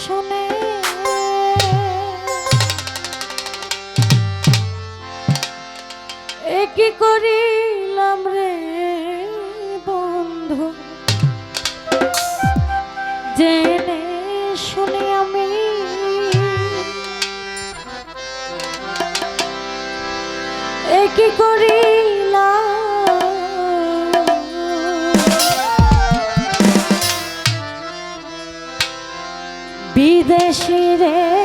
শুনে। কি করিলাম রে বন্ধু? জেনে শুনে আমি এ কি করিলাম? দেশি রে।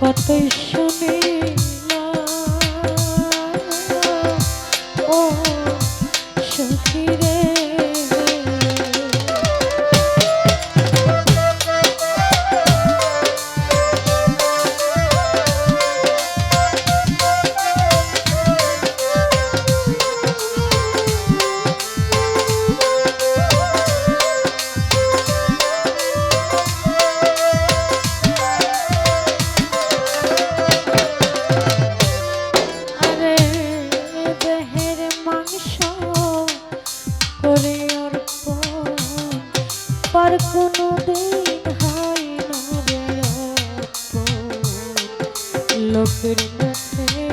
কত ঈশ্বরে লোকের মনে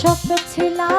স্বপ্ন ছিলাম